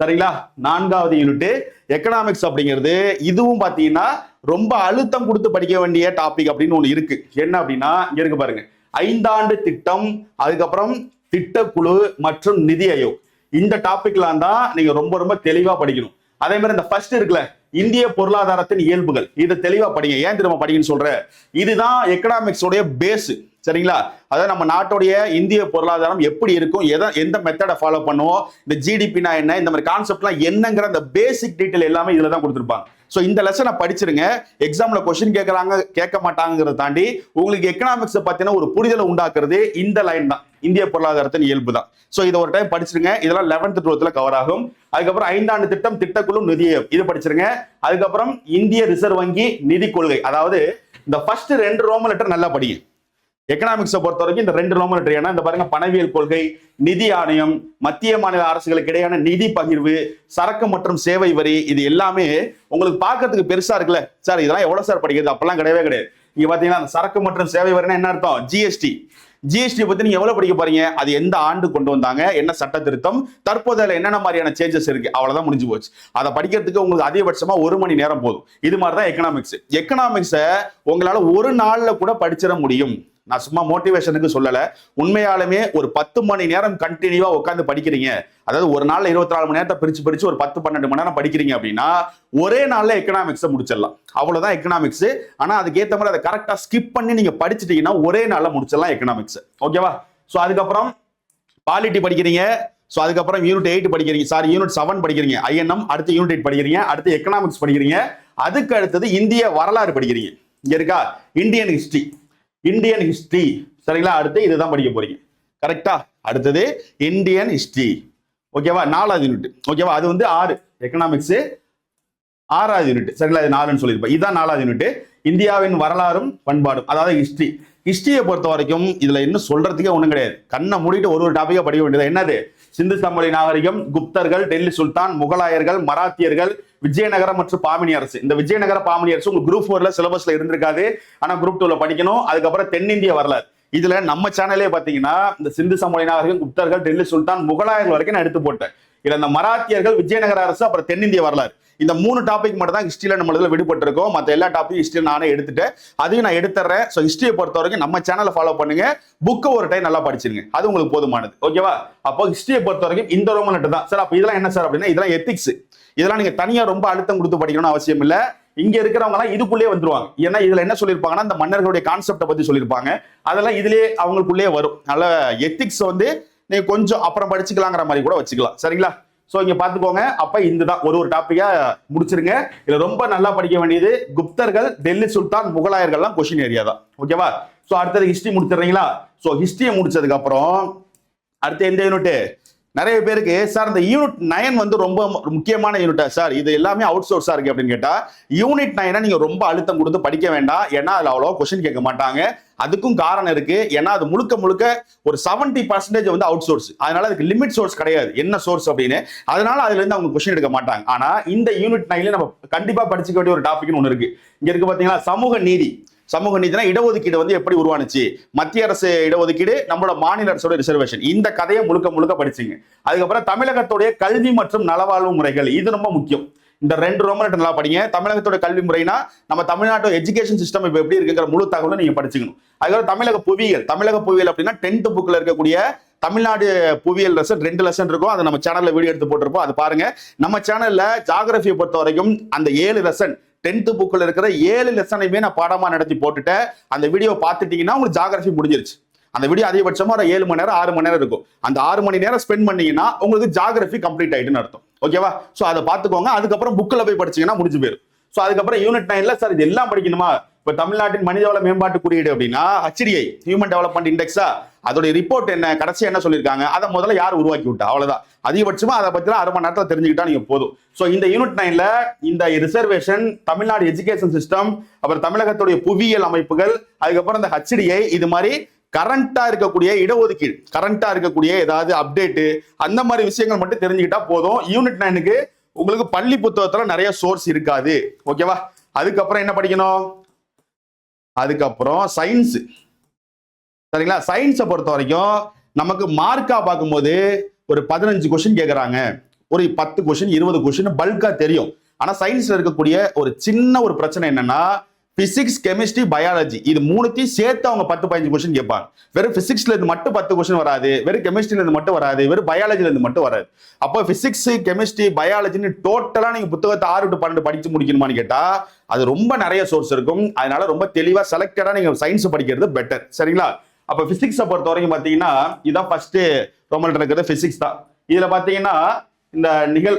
சரிங்களா? நான்காவது யூனிட் எக்கனாமிக்ஸ் அப்படிங்கிறது இதுவும் பார்த்தீங்கன்னா ரொம்ப அழுத்தம் கொடுத்து படிக்க வேண்டிய டாபிக் அப்படின்னு ஒன்று இருக்கு. என்ன அப்படின்னா இங்க இருக்கு பாருங்க. ஐந்தாண்டு திட்டம் அதுக்கப்புறம் திட்டக்குழு மற்றும் நிதி ஆயோக். இந்த டாபிக்லாம் தான் நீங்க ரொம்ப ரொம்ப தெளிவா படிக்கணும். அதே மாதிரி இந்த ஃபர்ஸ்ட் இருக்குல்ல இந்திய பொருளாதாரத்தின் இயல்புகள். இதை தெளிவா படிங்க. ஏன் திரும்ப படிங்கன்னு சொல்ற? இதுதான் எக்கனாமிக்ஸ் உடைய பேஸ் சரிங்களா? அதாவது நம்ம நாட்டுடைய இந்திய பொருளாதாரம் எப்படி இருக்கும்? எதை எந்த மெத்தடை ஃபாலோ பண்ணுவோம்? இந்த ஜிடிபினா என்ன? இந்த மாதிரி கான்செப்ட்லாம் என்னங்கிற அந்த பேசிக் டீட்டெயில் எல்லாமே இதில் தான் கொடுத்துருப்பாங்க. ஸோ இந்த லெசனை படிச்சிருங்க. எக்ஸாமில் கொஸ்டின் கேட்குறாங்க கேட்க மாட்டாங்கிறத தாண்டி உங்களுக்கு எக்கனாமிக்ஸை பார்த்தீங்கன்னா ஒரு புரிதலை உண்டாக்குறது இந்த லைன் தான். இந்திய பொருளாதாரத்தின் இயல்பு தான். ஸோ இதை ஒரு டைம் படிச்சிருங்க. இதெல்லாம் லெவன்த் டுவெல்த்தில் கவர் ஆகும். அதுக்கப்புறம் ஐந்தாண்டு திட்டம் திட்டக்குழு நிதியம் இது படிச்சிருங்க. அதுக்கப்புறம் இந்திய ரிசர்வ் வங்கி நிதி கொள்கை. அதாவது இந்த ஃபர்ஸ்ட் ரெண்டு ரோம லெட்டர் நல்லா படிங்க எக்கனாமிக்ஸை பொறுத்த வரைக்கும் இந்த ரெண்டு ரோமன் லெட்டர் ஏன்னா இந்த பாருங்க பணவியல் கொள்கை நிதி ஆணையம் மத்திய மாநில அரசுகளுக்கு இடையான நிதி பகிர்வு சரக்கு மற்றும் சேவை வரி இது எல்லாமே உங்களுக்கு பார்க்கறதுக்கு பெருசா இருக்குல்ல? சார் இதெல்லாம் எவ்வளவு சார் படிக்கிறது? அப்பெல்லாம் கிடையவே கிடையாது. இங்க பாத்தீங்கன்னா அந்த சரக்கு மற்றும் சேவை வரினா என்ன அர்த்தம்? ஜிஎஸ்டி ஜிஎஸ்டி பத்தி நீங்க எவ்வளவு படிக்க போறீங்க? அது எந்த ஆண்டு கொண்டு வந்தாங்க? என்ன சட்ட திருத்தம்? தற்போது என்னென்ன மாதிரியான சேஞ்சஸ் இருக்கு? அவ்வளவுதான் முடிஞ்சு போச்சு. அதை படிக்கிறதுக்கு உங்களுக்கு அதிகபட்சமா ஒரு மணி நேரம் போதும். இது மாதிரி தான் எக்கனாமிக்ஸ் எக்கனாமிக்ஸை உங்களால ஒரு நாள்ல கூட படிச்சிட முடியும். நான் சும்மா மோட்டிவேஷனுக்கு சொல்லலை. உண்மையாலுமே ஒரு பத்து மணி நேரம் கண்டினியூவாக உட்காந்து படிக்கிறீங்க. அதாவது ஒரு நாள் இருபத்தி நாலு மணி நேரத்தை பிரித்து பிரித்து ஒரு பத்து பன்னெண்டு மணி நேரம் படிக்கிறீங்க அப்படின்னா ஒரே நாளில் எக்கனாமிக்ஸை முடிச்சிடலாம். அவ்வளோதான் எக்கனாமிக்ஸ் ஆனால் அதுக்கேற்ற மாதிரி அதை கரெக்டாக ஸ்கிப் பண்ணி நீங்கள் படிச்சிட்டிங்கன்னா ஒரே நாளில் முடிச்சிடலாம் எக்கனாமிக்ஸ் ஓகேவா ஸோ அதுக்கப்புறம் பாலிட்டி படிக்கிறீங்க. ஸோ அதுக்கப்புறம் யூனிட் எயிட் படிக்கிறீங்க. சாரி யூனிட் செவன் படிக்கிறீங்க. ஐஎன்எம் அடுத்து யூனிட் எயிட் படிக்கிறீங்க. அடுத்து எக்கனாமிக்ஸ் படிக்கிறீங்க. அதுக்கு அடுத்தது இந்திய வரலாறு படிக்கிறீங்க. இங்கே இருக்கா? இந்தியன் ஹிஸ்ட்ரி இந்தியன் ஹிஸ்டரி சரிங்களா? அடுத்து இதுதான் படிக்க போறீங்க. கரெக்டா அடுத்தது இந்தியன் ஹிஸ்டரி ஓகேவா நாலாவது யூனிட் ஓகேவா அது வந்து ஆறு. எக்கனாமிக்ஸ் ஆறாவது யூனிட் சரிங்களா? இது நாலுன்னு சொல்லியிருப்பேன். இதுதான் நாலாவது யூனிட் இந்தியாவின் வரலாறும் பண்பாடும். அதாவது ஹிஸ்டரி ஹிஸ்டரியை பொறுத்த வரைக்கும் இதுல இன்னும் சொல்றதுக்கே ஒண்ணும் கிடையாது. கண்ணை மூடிட்டு ஒரு ஒரு டாபிக்கா படிக்க வேண்டியது. என்னது? சிந்து சமவெளி நாகரிகம் குப்தர்கள் டெல்லி சுல்தான் முகலாயர்கள் மராத்தியர்கள் விஜயநகரம் மற்றும் பாமினி அரசு. இந்த விஜயநகர பாமினி அரசு உங்க குரூப் ஃபோர்ல சிலபஸ்ல இருந்திருக்காது. ஆனா குரூப் டூல படிக்கணும். அதுக்கப்புறம் தென்னிந்திய வரலாறு. இதுல நம்ம சேனலே பாத்தீங்கன்னா இந்த சிந்து சமவெளி நாகரிகம் குப்தர்கள் டெல்லி சுல்தான் முகலாயர்கள் வரைக்கும் நான் எடுத்து போட்டேன். இதுல இந்த மராத்தியர்கள் விஜயநகர அரசு அப்புறம் தென்னிந்திய வரலாறு. இந்த மூணு டாபிக் மட்டும் தான் ஹிஸ்டரியில நம்ம இதில் விடுபட்டிருக்கோம். மற்ற எல்லா டாபிக் ஹிஸ்டரி நானே எடுத்துட்டேன். அதையும் நான் எடுத்துறேன். ஸோ ஹிஸ்டரியை பொறுத்த வரைக்கும் நம்ம சேனலை ஃபாலோ பண்ணுங்க. புக்கை ஒரு டைம் நல்லா படிச்சிருங்க. அது உங்களுக்கு போதுமானது. ஓகேவா அப்போ ஹிஸ்டரியை பொறுத்த வரைக்கும் இந்த ரோமன் தான். சார் அப்போ இதெல்லாம் என்ன சார் அப்படின்னா இதெல்லாம் எத்திக்ஸ் இதெல்லாம் நீங்க தனியா ரொம்ப அழுத்தம் கொடுத்து படிக்கணும்னு அவசியம் இல்ல. இங்க இருக்கிறவங்க எல்லாம் இதுக்குள்ளே வந்துருவாங்க. ஏன்னா இதுல என்ன சொல்லியிருப்பாங்கன்னா அந்த மன்னர்களுடைய கான்செப்டை பத்தி சொல்லியிருப்பாங்க. அதெல்லாம் இதுலயே அவங்களுக்குள்ளேயே வரும். அதனால எத்திக்ஸ் வந்து நீங்க கொஞ்சம் அப்புறம் படிச்சுக்கலாங்கிற மாதிரி கூட வச்சுக்கலாம். சரிங்களா? சோ இங்க பாத்துக்கோங்க. அப்ப தான் ஒரு ஒரு டாப்பிக்காக முடிச்சிருங்க. இதுல ரொம்ப நல்லா படிக்க வேண்டியது குப்தர்கள் டெல்லி சுல்தான் முகலாயர்கள்லாம் கொஸ்டின் ஏரியா தான். ஓகேவா ஸோ அடுத்தது ஹிஸ்டரி முடிச்சிடுறீங்களா? ஸோ ஹிஸ்டரியை முடிச்சதுக்கு அப்புறம் அடுத்து எந்த யூனிட்டு நிறைய பேருக்கு சார் இந்த யூனிட் நைன் வந்து ரொம்ப முக்கியமான யூனிட்டா சார்? இது எல்லாமே அவுட் சோர்ஸா இருக்கு அப்படின்னு கேட்டா யூனிட் நைனை நீங்க ரொம்ப அழுத்தம் கொடுத்து படிக்க வேண்டாம். ஏன்னா அதுல அவ்வளோ கொஸ்டின் கேட்க மாட்டாங்க. அதுக்கும் காரணம் இருக்கு. ஏன்னா அது முழுக்க முழுக்க ஒரு செவன்டி பர்சன்டேஜ் வந்து அவுட் சோர்ஸ் அதனால அதுக்கு லிமிட் சோர்ஸ் கிடையாது. என்ன சோர்ஸ் அப்படின்னு. அதனால அதுல இருந்து அவங்க கொஸ்டின் எடுக்க மாட்டாங்க. ஆனா இந்த யூனிட் நைன்ல நம்ம கண்டிப்பா படிச்சுக்க வேண்டிய ஒரு டாபிக்னு ஒன்று இருக்கு. இங்க இருக்கு பாத்தீங்கன்னா சமூக நீதி. சமூக நீதினா இடஒதுக்கீடு வந்து எப்படி உருவானுச்சு? மத்திய அரசு இடஒதுக்கீடு நம்மளோட மாநில அரசோட ரிசர்வேஷன் இந்த கதையை முழுக்க முழுக்க படிச்சிங்க. அதுக்கப்புறம் தமிழகத்துடைய கல்வி மற்றும் நலவாழ்வு முறைகள் இது ரொம்ப முக்கியம். இந்த ரெண்டு ரொம்ப நல்லா படிங்க. தமிழகத்தோட கல்வி முறைனா நம்ம தமிழ்நாட்டோட எஜுகேஷன் சிஸ்டம் இப்போ எப்படி இருக்குங்கிற முழு தகவலும் நீங்க படிச்சுக்கணும். அதுக்கப்புறம் தமிழக புவியியல். தமிழக புவியியல் அப்படின்னா டென்த் புக்ல இருக்கக்கூடிய தமிழ்நாடு புவியியல் லெசன் ரெண்டு லெசன் இருக்கும். அதை நம்ம சேனல்ல வீடியோ எடுத்து போட்டிருப்போம். அது பாருங்க. நம்ம சேனல்ல ஜாகிரபியை பொறுத்த வரைக்கும் அந்த ஏழு லெசன் டென்த்து புக்கில் இருக்கிற ஏழு லெசனையுமே நான் பாடமாக நடத்தி போட்டுட்டேன். அந்த வீடியோ பார்த்துட்டீங்கன்னா உங்களுக்கு ஜாகிரபி முடிஞ்சிருச்சு. அந்த வீடியோ அதிகபட்சமாக ஒரு ஏழு மணி நேரம் ஆறு மணி நேரம் இருக்கும். அந்த ஆறு மணி நேரம் ஸ்பெண்ட் பண்ணீங்கன்னா உங்களுக்கு ஜாகிரபி கம்ப்ளீட் ஆகிட்டுன்னு அர்த்தம். ஓகேவா ஸோ அதை பார்த்துக்கோங்க. அதுக்கப்புறம் புக்கில் போய் படிச்சீங்கன்னா முடிஞ்சு போயிடும். ஸோ அதுக்கப்புறம் யூனிட் நைனில் சார் இது எல்லாம் படிக்கணுமா? இப்போ தமிழ்நாட்டின் மனிதவள மேம்பாட்டு குறியீடு அப்படின்னா ஹெச்டிஐ ஹியூமன் டெவலப்மெண்ட் இண்டெக்ஸா அதோட ரிப்போர்ட் என்ன? கடைசி என்ன சொல்லியிருக்காங்க? அதை முதல்ல யார் உருவாக்கி விட்டா? அவ்வளோதான் அதிகபட்சமா அதை பத்தி அரை மணி நேரத்தில் தெரிஞ்சுக்கிட்டா நீங்க போதும். ஸோ இந்த யூனிட் நைன்ல இந்த ரிசர்வேஷன் தமிழ்நாடு எஜுகேஷன் சிஸ்டம் அப்புறம் தமிழகத்துடைய புவியியல் அமைப்புகள் அதுக்கப்புறம் இந்த ஹெச்டிஐ இது மாதிரி கரண்டா இருக்கக்கூடிய இடஒதுக்கீடு கரண்டா இருக்கக்கூடிய ஏதாவது அப்டேட்டு அந்த மாதிரி விஷயங்கள் மட்டும் தெரிஞ்சுக்கிட்டா போதும். யூனிட் நைனுக்கு உங்களுக்கு பள்ளி புத்தகத்துல நிறைய சோர்ஸ் இருக்காது. ஓகேவா அதுக்கப்புறம் என்ன படிக்கணும்? அதுக்கப்புறம் சயின்ஸ் சரிங்களா? சயின்ஸை பொறுத்த வரைக்கும் நமக்கு மார்க்கா பார்க்கும்போது ஒரு பதினஞ்சு கொஷின் கேட்குறாங்க ஒரு பத்து கொஷின் இருபது கொஷின் பல்காக தெரியும். ஆனால் சயின்ஸில் இருக்கக்கூடிய ஒரு சின்ன ஒரு பிரச்சனை என்னன்னா பிசிக்ஸ் கெமிஸ்ட்ரி பயாலஜி இது மூணுத்தையும் சேர்த்து அவங்க பத்து பதினஞ்சு கொஸ்டின் கேட்பாங்க. வெறும் பிசிக்ஸ்ல இருந்து மட்டும் பத்து கொஸ்டின் வராது. வெறும் கெமிஸ்ட்ரில இருந்து மட்டும் வராது. வெறும் பயாலஜில இருந்து மட்டும் வராது. அப்போ பிசிக்ஸ் கெமிஸ்ட்ரி பயாலஜின்னு டோட்டலா நீங்க புத்தகத்தை ஆறு டு பன்னெண்டு படிச்சு முடிக்கணுமான்னு கேட்டா அது ரொம்ப நிறைய சோர்ஸ் இருக்கும். அதனால ரொம்ப தெளிவா செலக்டடா நீங்க சயின்ஸ் படிக்கிறது பெட்டர் சரிங்களா? அப்போ பிசிக்ஸை பொறுத்த வரைக்கும் பார்த்தீங்கன்னா இதுதான் ஃபர்ஸ்ட்டு ரோமல் இருக்கிறது ஃபிசிக்ஸ் தான். இதில் பார்த்தீங்கன்னா இந்த நிகழ்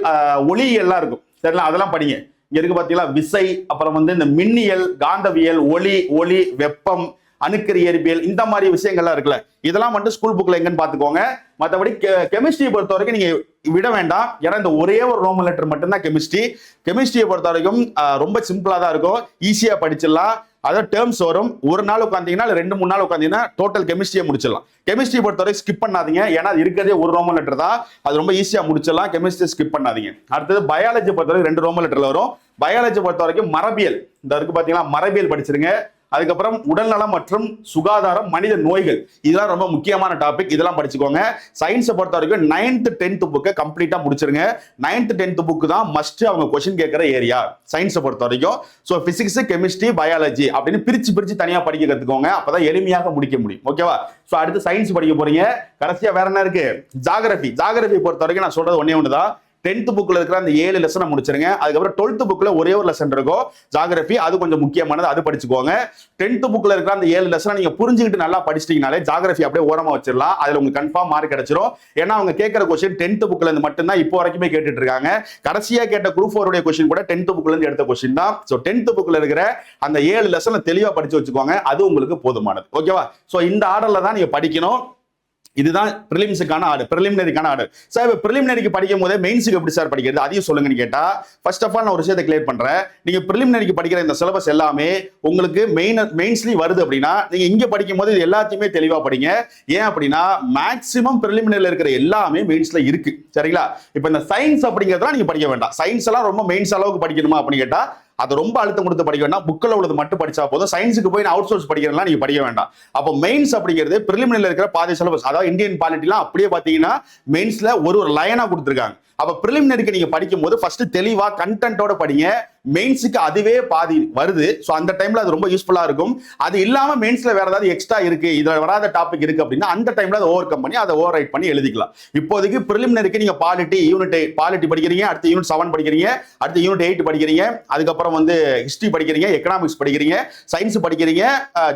ஒளியெல்லாம் இருக்கும். சரிங்களா? அதெல்லாம் படிங்க. இங்கே இருக்கு பார்த்தீங்கன்னா விசை அப்புறம் வந்து இந்த மின்னியல் காந்தவியல் ஒளி ஒளி வெப்பம் அணுக்கர் இயற்பியல் இந்த மாதிரி விஷயங்கள்லாம் இருக்குல்ல. இதெல்லாம் மட்டும் ஸ்கூல் புக்கில் எங்கன்னு பார்த்துக்கோங்க மற்றபடி கெமிஸ்ட்ரியை பொறுத்த வரைக்கும் நீங்கள் விட வேண்டாம். ஏன்னா இந்த ஒரே ஒரு ரோமன் லெட்டர் மட்டும்தான் கெமிஸ்ட்ரி கெமிஸ்ட்ரியை பொறுத்த வரைக்கும் ரொம்ப சிம்பிளாக தான் இருக்கும். ஈஸியாக படிச்சிடலாம். அதாவது டேர்ம்ஸ் வரும். ஒரு நாள் உட்காந்தீங்கன்னா இல்லை ரெண்டு மூணு நாள் உட்காந்தீங்கன்னா டோட்டல் கெமிஸ்ட்ரியை முடிச்சிடலாம். கெமிஸ்ட்ரி பொறுத்தவரை ஸ்கிப் பண்ணாதீங்க. ஏன்னா அது இருக்கிறதே ஒரு ரோமன் லெட்டர் தான். அது ரொம்ப ஈஸியாக முடிச்சிடலாம். கெமிஸ்ட்ரி ஸ்கிப் பண்ணாதீங்க. அடுத்தது பயாலஜி பொறுத்தவரை ரெண்டு ரோமன் லெட்டரில் வரும். பயாலஜி பொறுத்த வரைக்கும் மரபியல். இந்த இருக்கு பார்த்தீங்கன்னா மரபியல் படிச்சிருங்க. அதுக்கப்புறம் உடல்நலம் மற்றும் சுகாதாரம் மனித நோய்கள். இதெல்லாம் ரொம்ப முக்கியமான டாபிக் இதெல்லாம் படிச்சுக்கோங்க. சயின்ஸை பொறுத்த வரைக்கும் நைன்த் டென்த் புக்கை கம்ப்ளீட்டா முடிச்சிருங்க. நைன்த் டென்த் புக்கு தான் மஸ்ட் அவங்க கொஸ்டின் கேட்கிற ஏரியா சயின்ஸை பொறுத்த வரைக்கும். ஸோ பிசிக்ஸ் கெமிஸ்ட்ரி பயாலஜி அப்படின்னு பிரிச்சு பிரிச்சு தனியா படிக்க கத்துக்கோங்க. அப்பதான் எளிமையாக முடிக்க முடியும். ஓகேவா ஸோ அடுத்து சயின்ஸ் படிக்க போறீங்க. கடைசியா வேற என்ன இருக்கு? ஜாகிரபி ஜாகிரபி பொறுத்த வரைக்கும் நான் சொல்றது ஒன்னே ஒன்று தான் டென்த் புக்ல இருக்கிற அந்த ஏழு லெசனை முடிச்சிருங்க. அதுக்கப்புறம் டுவெல்த் புக்ல ஒரே ஒரு லெசன் இருக்கும். ஜாகிரபி அது கொஞ்சம் முக்கியமானது. அது படிச்சுக்கோங்க. டென்த் புக்ல இருக்கிற அந்த ஏழு லெசனை நீங்க புரிஞ்சுக்கிட்டு நல்லா படிச்சிட்டீங்கனாலே ஜாகிரபி அப்படியே ஓரமா வச்சிடலாம். அதுல உங்களுக்கு கன்ஃபார்ம் மார்க் கிடைச்சிரும். ஏன்னா அவங்க கேட்கிற கொஸ்டின் டென்த் புக்ல இருந்து மட்டும்தான் இப்போ வரைக்குமே கேட்டுட்டு இருக்காங்க. கடைசியா கேட்ட குரூப் ஃபோருடைய கொஸ்டின் கூட டென்த் புக்ல இருந்து எடுத்த கொஸ்டின் தான். ஸோ டென்த் புக்ல இருக்கிற அந்த ஏழு லெசனை தெளிவா படிச்சு வச்சுக்கோங்க. அது உங்களுக்கு போதுமானது. ஓகேவா ஸோ இந்த ஆர்டர்ல தான் நீங்க படிக்கணும். இதுதான் ப்ரிலிம்ஸுக்கான ஆர்டர் ப்ரிலிமினரிக்கான ஆர்டர் சார் இப்போ ப்ரிலிமினரிக்கு படிக்கும் போதே மெயின்ஸுக்கு எப்படி சார் படிக்கிறது? அதையும் சொல்லுங்கன்னு கேட்டால் ஃபர்ஸ்ட் ஆஃப் ஆல் நான் ஒரு விஷயத்தை கிளியர் பண்ணுறேன் நீங்கள் ப்ரிலிமினரிக்கு படிக்கிற இந்த சிலபஸ் எல்லாமே உங்களுக்கு மெயின் மெயின்ஸ்லி வருது அப்படின்னா நீங்கள் இங்கே படிக்கும் போது இது எல்லாத்தையுமே தெளிவாக படிங்க. ஏன் அப்படின்னா மேக்ஸிமம் ப்ரிலிமினரியில் இருக்கிற எல்லாமே மெயின்ஸில் இருக்குது சரிங்களா? இப்போ இந்த சயின்ஸ் அப்படிங்கிறதெல்லாம் நீங்கள் படிக்க வேண்டாம். சயின்ஸ் எல்லாம் ரொம்ப மெயின்ஸ் அளவுக்கு படிக்கணுமா அப்படின்னு கேட்டால் அது ரொம்ப அழுத்தம் கொடுத்து படிக்க வேண்டாம். புக்கில் உள்ளது மட்டும் படிச்சா போதும். சயின்ஸுக்கு போய் அவுட் சோர்ஸ் படிக்கிறதுலாம் நீங்க படிக்க வேண்டாம். அப்போ மெயின்ஸ் அப்படிங்கிறது பிரிலிமினில் இருக்கிற பாதி சிலபஸ் அதாவது இந்தியன் பாலிட்டிலாம் அப்படியே பார்த்தீங்கன்னா மெயின்ஸில் ஒரு ஒரு லைனா கொடுத்துருக்காங்க. அப்போ ப்ரிலிமினரிக்கு நீங்க படிக்கும் போது ஃபர்ஸ்ட் தெளிவாக கண்டென்ட்டோட படிங்க. மெயின்ஸுக்கு அதுவே பாதி வருது. ஸோ அந்த டைம்ல அது ரொம்ப யூஸ்ஃபுல்லா இருக்கும். அது இல்லாம மெயின்ஸ்ல வேற ஏதாவது எக்ஸ்ட்ரா இருக்கு இதுல வராத டாபிக் இருக்கு அப்படின்னா அந்த டைம்ல அதை ஓவர் கம் பண்ணி அதை ஓவர் ரைட் பண்ணி எழுதிக்கலாம். இப்போதைக்கு ப்ரிலிமினரிக்கு நீங்க பாலிட்டி யூனிட் பாலிட்டி படிக்கிறீங்க அடுத்து யூனிட் செவன் படிக்கிறீங்க அடுத்து யூனிட் எயிட் படிக்கிறீங்க அதுக்கப்புறம் வந்து ஹிஸ்டரி படிக்கிறீங்க எக்கனாமிக்ஸ் படிக்கிறீங்க சயின்ஸ் படிக்கிறீங்க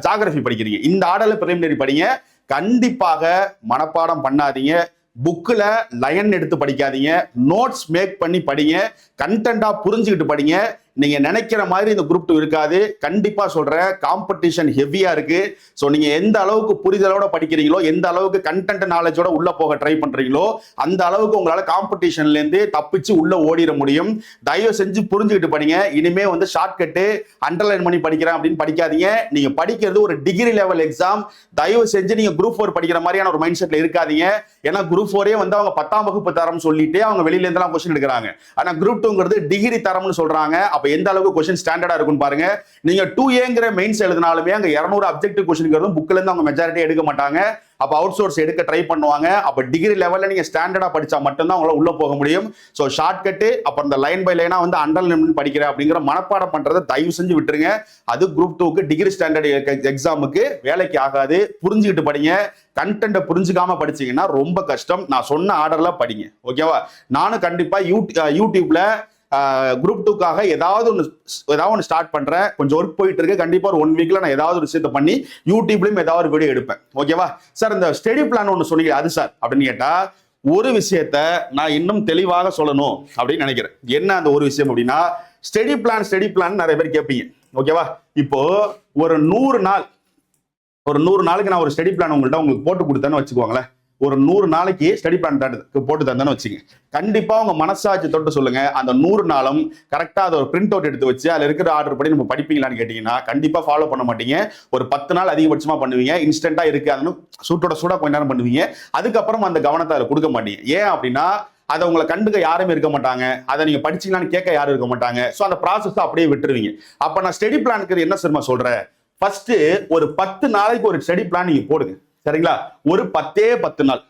ஜாகிரபி படிக்கிறீங்க. இந்த ஆர்டர்ல ப்ரிலிமினரி படிங்க. கண்டிப்பாக மனப்பாடம் பண்ணாதீங்க. புக்கில் லயன் எடுத்து படிக்காதீங்க. நோட்ஸ் மேக் பண்ணி படிங்க. கண்டென்ட்டாக புரிஞ்சுக்கிட்டு படிங்க. நீங்க நினைக்கிற மாதிரி இந்த குரூப் டூ இருக்காது. கண்டிப்பா சொல்றேன். காம்படிஷன் ஹெவியா இருக்கு. ஸோ நீங்க எந்த அளவுக்கு புரிதலோட படிக்கிறீங்களோ எந்த அளவுக்கு கண்டென்ட் நாலேஜோட உள்ள போக ட்ரை பண்றீங்களோ அந்த அளவுக்கு உங்களால காம்படிஷன்ல இருந்து தப்பிச்சு உள்ள ஓடிட முடியும். தயவு செஞ்சு புரிஞ்சுக்கிட்டு படிங்க. இனிமே வந்து ஷார்ட்கட்டு அண்டர்லைன் பண்ணி படிக்கிறேன் அப்படின்னு படிக்காதீங்க. நீங்க படிக்கிறது ஒரு டிகிரி லெவல் எக்ஸாம் தயவு செஞ்சு நீங்க குரூப் ஃபோர் படிக்கிற மாதிரியான ஒரு மைண்ட் செட்ல இருக்காதீங்க. ஏன்னா குரூப் ஃபோரே வந்து அவங்க பத்தாம் வகுப்பு தரம் சொல்லிட்டு அவங்க வெளியில இருந்தெல்லாம் கொஸ்டின் எடுக்கிறாங்க. ஆனா குரூப் டூங்கிறது டிகிரி தரம்னு சொல்றாங்க. அப்ப எந்த அளவுக்கு கொஸ்டின் ஸ்டாண்டர்டாக இருக்கும்னு பாருங்க. நீங்கள் டூ ஏங்கிற மெயின்ஸ் எழுதினாலுமே அங்கே இரநூறு அப்ஜெக்டிவ் கொஸ்டின்ங்கிறதும் புக்கிலேருந்து அவங்க மெஜாரிட்டி எடுக்க மாட்டாங்க. அப்போ அவுட் சோர்ஸ் எடுக்க ட்ரை பண்ணுவாங்க. அப்போ டிகிரி லெவலில் நீங்கள் ஸ்டாண்டர்டாக படிச்சா மட்டும்தான் அவங்கள உள்ளே போக முடியும். ஸோ ஷார்ட்கட்டு அப்புறம் இந்த லைன் பை லைனாக வந்து அண்டர்லைன் படிக்கிறேன் அப்படிங்கிற மனப்பாடம் பண்ணுறதை தயவு செஞ்சு விட்டுருங்க. அது குரூப் டூக்கு டிகிரி ஸ்டாண்டர்ட் எக்ஸாமுக்கு வேலைக்கு ஆகாது. புரிஞ்சுக்கிட்டு படிங்க. கண்டென்ட்டை புரிஞ்சுக்காம படிச்சீங்கன்னா ரொம்ப கஷ்டம். நான் சொன்ன ஆர்டரில் படிங்க. ஓகேவா நானும் கண்டிப்பாக யூ யூடியூப்பில் குரூப் டூக்காக ஏதாவது ஒன்று ஏதாவது ஒன்று ஸ்டார்ட் பண்ணுறேன் கொஞ்சம் ஒர்க் போயிட்டு இருக்கு. கண்டிப்பாக ஒரு ஒன் வீக்கில் நான் ஏதாவது ஒரு விஷயத்தை பண்ணி யூடியூப்லேயும் ஏதாவது ஒரு வீடியோ எடுப்பேன். ஓகேவா சார் இந்த ஸ்டடி பிளான் ஒன்று சொன்னீங்க அது சார் அப்படின்னு கேட்டால் ஒரு விஷயத்த நான் இன்னும் தெளிவாக சொல்லணும் அப்படின்னு நினைக்கிறேன். என்ன அந்த ஒரு விஷயம் அப்படின்னா ஸ்டடி பிளான் ஸ்டடி பிளான் நிறைய பேர் கேட்பீங்க. ஓகேவா இப்போ ஒரு நூறு நாள் ஒரு நூறு நாளுக்கு நான் ஒரு ஸ்டடி பிளான் உங்கள்கிட்ட உங்களுக்கு போட்டு கொடுத்தேன்னு வச்சுக்கோங்களேன். ஒரு நூறு நாளைக்கு ஸ்டடி பிளான் போட்டு தந்தேன்னு வச்சுங்க. கண்டிப்பா உங்க மனசாட்சி தொட்டு சொல்லுங்க. அந்த நூறு நாளும் கரெக்டா அதை ஒரு பிரிண்ட் அவுட் எடுத்து வச்சு அதுல இருக்கிற ஆர்டர் படி நம்ம படிப்பீங்களான்னு கேட்டீங்கன்னா கண்டிப்பா ஃபாலோ பண்ண மாட்டீங்க. ஒரு பத்து நாள் அதிகபட்சமா பண்ணுவீங்க. இன்ஸ்டன்டா இருக்கு அதுன்னு சூட்டோட சூடா கொஞ்ச நேரம் பண்ணுவீங்க. அதுக்கப்புறம் அந்த கவனத்தை அதில் கொடுக்க மாட்டீங்க. ஏன் அப்படின்னா அதை உங்களை கண்டுக்க யாருமே இருக்க மாட்டாங்க. அதை நீங்க படிச்சீங்களான்னு கேட்க யாரும் இருக்க மாட்டாங்க. ஸோ அந்த ப்ராசஸ் அப்படியே விட்டுருவீங்க. அப்ப நான் ஸ்டடி பிளானுக்கு என்ன சிறுமா சொல்றேன்? ஃபர்ஸ்ட் ஒரு பத்து நாளைக்கு ஒரு ஸ்டடி பிளான் நீங்க போடுங்க. சரிங்களா? ஒரு பத்தே பத்து நாள்.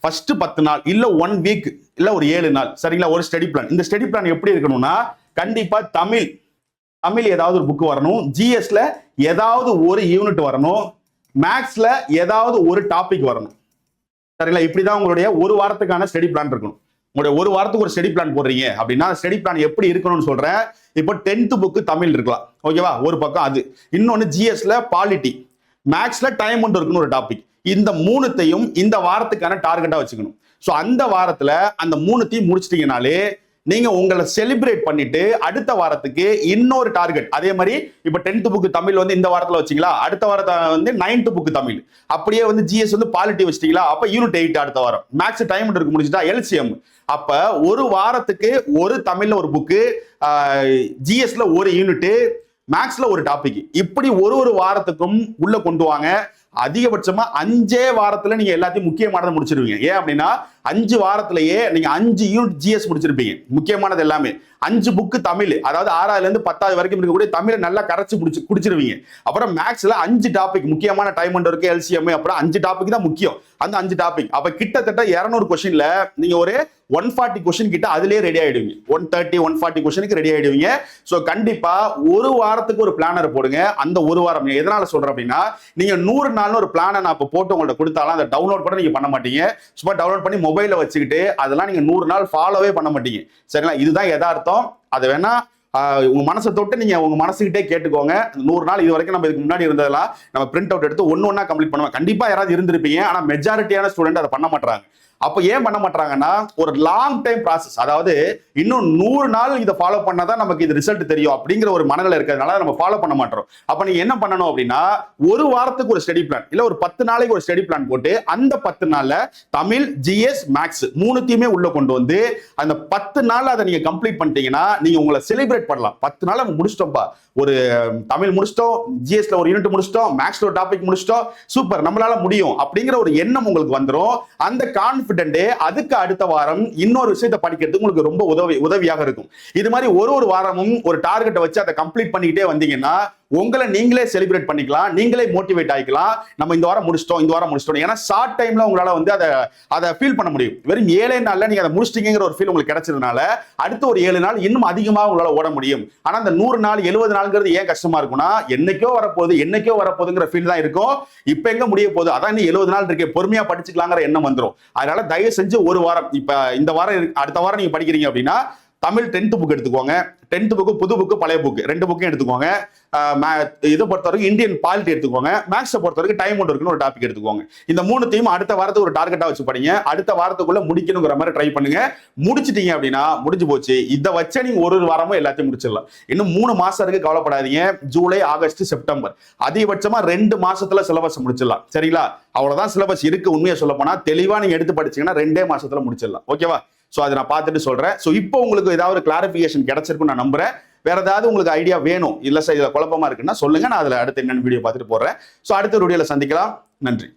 ஃபர்ஸ்ட் பத்து நாள் இல்ல ஒன் வீக் இல்ல ஒரு ஏழு நாள். சரிங்களா? ஒரு ஸ்டடி பிளான் இந்த ஸ்டடி பிளான் எப்படி இருக்கணும்னா கண்டிப்பா தமிழ் தமிழ் ஏதாவது ஒரு புக் வரணும். ஜிஎஸ்ல ஏதாவது ஒரு யூனிட் வரணும். மேக்ஸ்ல ஏதாவது ஒரு டாபிக் வரணும். சரிங்களா? இப்படிதான் உங்களுடைய ஒரு வாரத்துக்கான ஸ்டடி பிளான் இருக்கணும். உங்களுடைய ஒரு வாரத்துக்கு ஒரு ஸ்டடி பிளான் போடுறீங்க அப்படின்னா ஸ்டடி பிளான் எப்படி இருக்கணும்னு சொல்றேன். இப்போ டென்த் புக்கு தமிழ் இருக்கலாம். ஓகேவா ஒரு பக்கம் அது. இன்னொன்னு ஜிஎஸ்ல பாலிட்டி மேக்ஸ்ல டைம் ஒன்று இருக்குன்னு ஒரு டாபிக் இந்த மூணுத்தையும் இந்த வாரத்துக்கான டார்கெட்டாக வச்சுக்கணும். ஸோ அந்த வாரத்தில் அந்த மூணுத்தையும் முடிச்சிட்டிங்கனாலே நீங்கள் உங்களை செலிப்ரேட் பண்ணிட்டு அடுத்த வாரத்துக்கு இன்னொரு டார்கெட். அதே மாதிரி இப்போ டென்த்து புக்கு தமிழ் வந்து இந்த வாரத்தில் வச்சீங்களா? அடுத்த வாரத்தை வந்து நைன்த்து புக்கு தமிழ். அப்படியே வந்து ஜிஎஸ் வந்து பாலிட்டி வச்சிட்டீங்களா? அப்போ யூனிட் எயிட் அடுத்த வாரம். மேக்ஸ் டைம் இருக்கு முடிச்சுட்டா எல்சிஎம் அப்போ ஒரு வாரத்துக்கு ஒரு தமிழில் ஒரு புக்கு ஜிஎஸ்ல ஒரு யூனிட்டு மேக்ஸில் ஒரு டாபிக் இப்படி ஒரு ஒரு வாரத்துக்கும் உள்ளே கொண்டு வாங்க. அதிகபட்சமா அஞ்சே வாரத்துல நீங்க எல்லாத்தையும் முக்கியமானதை முடிச்சிருவீங்க. ஏன் அப்படின்னா அஞ்சு வாரத்திலேயே நீங்க அஞ்சு யூனிட் ஜிஎஸ் முடிச்சிருப்பீங்க. முக்கியமானது எல்லாமே. அஞ்சு புக்கு தமிழ் அதாவது ஆறாவதுல இருந்து பத்தாவது வரைக்கும் இருக்கக்கூடிய தமிழை நல்லா கரைச்சு முடிச்சு குடிச்சிருவீங்க. அப்புறம் மேக்ஸ்ல அஞ்சு டாபிக் முக்கியமான டைம் ஒன்று இருக்கு எல்சிஎம் அப்புறம் அஞ்சு டாபிக் தான் முக்கியம். அந்த அஞ்சு டாபிக் அப்ப கிட்டத்தட்ட இருநூறு கொஸ்டின்ல நீங்க ஒரு ஒன் ஃபார்ட்டி கொஸ்டின் கிட்ட அதுலயே ரெடி ஆயிடுவீங்க. ஒன் தேர்ட்டி ஒன் ஃபார்ட்டி கொஸ்டினுக்கு ரெடி ஆயிடுவீங்க. ஸோ கண்டிப்பா ஒரு வாரத்துக்கு ஒரு பிளானர் போடுங்க. அந்த ஒரு வாரம் நீங்க எதனால சொல்றேன் அப்படின்னா நீங்க நூறு நாள்னு ஒரு பிளானை நான் இப்போ போட்டு உங்கள்ட்ட கொடுத்தாலும் அதை டவுன்லோட் கூட நீங்க பண்ண மாட்டீங்க. சும்மா டவுன்லோட் பண்ணி மொபைல வச்சுக்கிட்டு அதெல்லாம் நீங்க நூறு நாள் ஃபாலோவே பண்ண மாட்டீங்க. சரிங்களா? இதுதான் எதார்த்தம் அதை வேணா உங்கள் உங்க மனசை தொட்டு நீங்க உங்க மனசுக்கிட்டே கேட்டுக்கோங்க. நூறு நாள் இது வரைக்கும் நம்ம இதுக்கு முன்னாடி இருந்ததெல்லாம் நம்ம பிரிண்ட் அவுட் எடுத்து ஒன்னு ஒன்னா கம்ப்ளீட் பண்ணுவோம். கண்டிப்பா யாராவது இருந்திருப்பீங்க. ஆனா மெஜாரிட்டியான ஸ்டூடெண்ட் அதை பண்ண மாட்டாங்க அப்ப ஏன் பண்ண மாட்டாங்கன்னா ஒரு லாங் டைம் ப்ராசஸ் அதாவது இன்னும் நூறு நாள் இதை ஃபாலோ பண்ணாதான் நமக்கு இது ரிசல்ட் தெரியும் அப்படிங்கிற ஒரு மனநிலை இருக்கிறதுனால நம்ம ஃபாலோ பண்ண மாட்டோம். அப்ப நீ என்ன பண்ணணும் அப்படின்னா ஒரு வாரத்துக்கு ஒரு ஸ்டடி பிளான் இல்ல ஒரு பத்து நாளைக்கு ஒரு ஸ்டடி பிளான் போட்டு அந்த பத்து நாள்ல தமிழ் ஜிஎஸ் மேக்ஸ் மூணுத்தையுமே உள்ள கொண்டு வந்து அந்த பத்து நாள் அதை நீங்க கம்ப்ளீட் பண்ணிட்டீங்கன்னா நீங்க உங்களை செலிப்ரேட் பண்ணலாம். பத்து நாள் நம்ம முடிச்சிட்டோம்ப்பா ஒரு தமிழ் முடிச்சிட்டோம் ஜிஎஸ்ல ஒரு யூனிட் முடிச்சிட்டோம் மேக்ஸ்ல ஒரு டாபிக் முடிச்சிட்டோம் சூப்பர் நம்மளால முடியும் அப்படிங்கிற ஒரு எண்ணம் உங்களுக்கு வந்துடும் அந்த கான்பிடென்ட் அதுக்கு அடுத்த வாரம் இன்னொரு விஷயத்தை படிக்கிறது உங்களுக்கு ரொம்ப உதவி உதவியாக இருக்கும். இது மாதிரி ஒரு ஒரு வாரமும் ஒரு டார்கெட்டை வச்சு அதை கம்ப்ளீட் பண்ணிக்கிட்டே வந்தீங்கன்னா உங்களை நீங்களே செலிப்ரேட் பண்ணிக்கலாம் நீங்களே மோட்டிவேட் ஆகிக்கலாம் நம்ம இந்த வாரம் முடிச்சிட்டோம் இந்த வாரம் முடிச்சிட்டோம் ஏன்னா ஷார்ட் டைம்ல உங்களால வந்து அதை அதை ஃபீல் பண்ண முடியும். வெறும் ஏழே நாள்ல நீங்க அதை முடிச்சிட்டீங்கிற ஒரு ஃபீல் உங்களுக்கு கிடைச்சதுனால அடுத்த ஒரு ஏழு நாள் இன்னும் அதிகமாக உங்களால ஓட முடியும். ஆனா அந்த நூறு நாள் எழுபது நாள்ங்கிறது ஏன் கஷ்டமா இருக்கும்னா என்னைக்கோ வரப்போகுது என்னைக்கோ வரப்போகுதுங்கிற ஃபீல் தான் இருக்கும். இப்ப எங்க முடிய போகுது? அதான் இன்னும் எழுபது நாள் இருக்கே பொறுமையா படிச்சுக்கலாங்கிற எண்ணம் வந்துடும் அதனால தயவு செஞ்சு ஒரு வாரம் இப்ப இந்த வாரம் அடுத்த வாரம் நீங்க படிக்கிறீங்க அப்படின்னா தமிழ் டென்த் புக் எடுத்துக்கோங்க. டென்த் புக்கு புது புக்கு பழைய புக்கு ரெண்டு புக்கும் எடுத்துக்கோங்க. இதை பொறுத்த வரைக்கும் இந்தியன் பாலிட்டி எடுத்துக்கோங்க. மேக்ஸை பொறுத்த வரைக்கும் டைம் ஒன்று இருக்குன்னு ஒரு டாபிக் எடுத்துக்கோங்க. இந்த மூணுத்தையும் அடுத்த வாரத்துக்கு ஒரு டார்கெட்டாக வச்சு படிங்க. அடுத்த வாரத்துக்குள்ள முடிக்கணுங்கிற மாதிரி ட்ரை பண்ணுங்க. முடிச்சிட்டீங்க அப்படின்னா முடிஞ்சு போச்சு. இதை வச்சே நீங்க ஒரு ஒரு வாரமும் எல்லாத்தையும் முடிச்சிடலாம். இன்னும் மூணு மாசம் இருக்கு கவலைப்படாதீங்க. July August September. அதிகபட்சமா ரெண்டு மாசத்துல சிலபஸ் முடிச்சிடலாம். சரிங்களா? அவ்வளவுதான் சிலபஸ் இருக்கு உண்மையை சொல்ல போனா. தெளிவா நீங்க எடுத்து படிச்சீங்கன்னா ரெண்டே மாசத்துல முடிச்சிடலாம். ஓகேவா? ஸோ அதை நான் பார்த்துட்டு சொல்கிறேன் ஸோ இப்போ உங்களுக்கு ஏதாவது கிளாரிஃபிகேஷன் கிடச்சிருக்கும் நான் நம்புகிறேன் வேற ஏதாவது உங்களுக்கு ஐடியா வேணும் இல்லை சார் இதில் குழப்பமா இருக்குன்னா சொல்லுங்கள் நான் அதில் அடுத்து என்னென்ன வீடியோ பார்த்துட்டு போடுறேன் ஸோ அடுத்த வீடியோவில் சந்திக்கலாம். நன்றி.